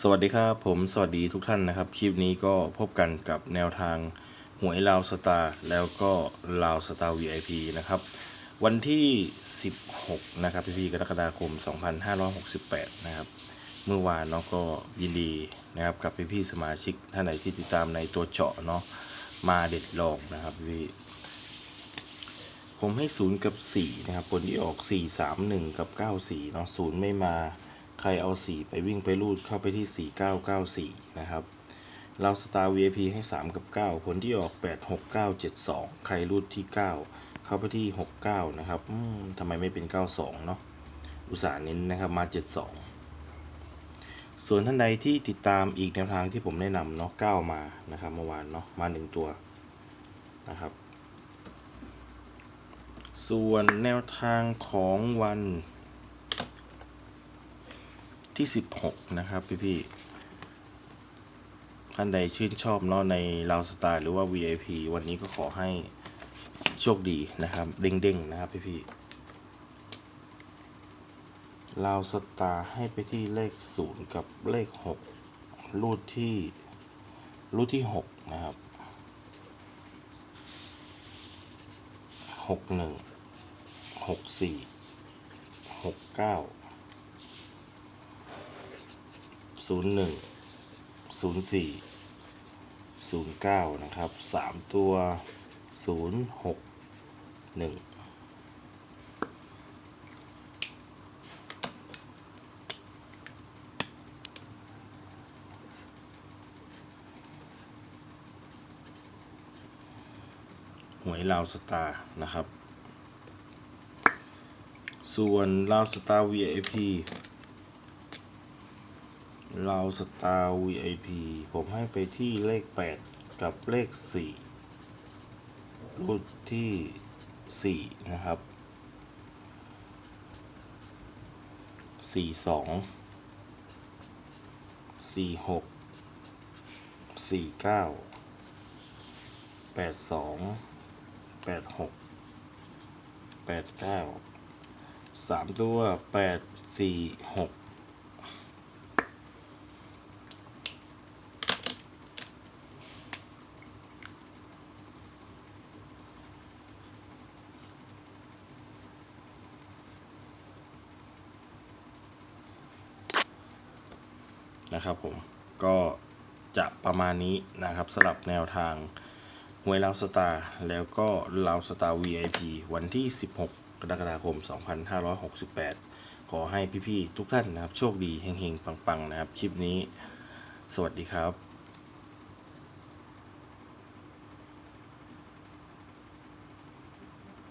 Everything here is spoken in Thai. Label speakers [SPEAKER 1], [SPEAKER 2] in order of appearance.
[SPEAKER 1] สวัสดีครับผมสวัสดีทุกท่านนะครับ คลิปนี้ก็พบกันกับแนวทางหวยลาวสตาร์แล้วก็ลาวสตาร์ VIP นะครับ วันที่ 16 นะครับพี่ๆกรกฎาคม 2568 นะครับ เมื่อวานเนาะก็ยินดีนะครับกับพี่ๆสมาชิกท่านไหนที่ติดตามในตัวเจาะเนาะมาเด็ดลองนะครับพี่ผมให้ 0 กับ 4 นะครับผลที่ออก 4 3 1 กับ 94 เนาะ0ไม่มา ใครเอา 4 ไปวิ่งไปรูดเข้าไปที่ 4994 นะครับ เราสตาร์ VIP ให้ 3 กับ 9 ผลที่ออก 8 6 9 7 2 ใครรูดที่ 9 เข้าไปที่ 69 นะครับทำไมไม่เป็น 92 เนาะอุตส่าห์เน้นนะครับมา 72 ส่วนท่านใดที่ติดตามอีกแนวทางที่ผมแนะนำเนาะ9มานะครับเมื่อวานเนาะมา 1 ตัวนะครับ ส่วนแนวทางของวัน ที่ 16 นะครับ พี่ๆท่านใดชื่นชอบเนาะในลาวสไตล์หรือว่า VIP วันนี้ก็ขอให้โชคดีนะครับ เด้งๆ นะครับ พี่ๆลาวสตาร์ให้ไปที่เลข 0 กับเลข 6 รูดที่รูดที่ 6 นะครับ 61 64 69 ศูนย์หนึ่งศูนย์สี่ศูนย์เก้านะครับสามตัวศูนย์หกหนึ่งหวยลาวสตาร์นะครับ ส่วนลาวสตาร์ VIP เราสตาร์ VIP ผมให้ไปที่เลข 8 กับเลข 4 รูดที่ 4 นะครับ 42 46 49 82 86 89 3 ตัว 8 4 6 นะครับผมก็จะประมาณนี้นะครับสลับแนวทางหวยลาวสตาร์แล้วก็ลาวสตาร์ VIP วันที่ 16 กรกฎาคม 2568 ขอให้พี่ๆทุกท่านนะครับ โชคดีเฮงๆ ปังๆ นะครับ คลิปนี้ สวัสดีครับ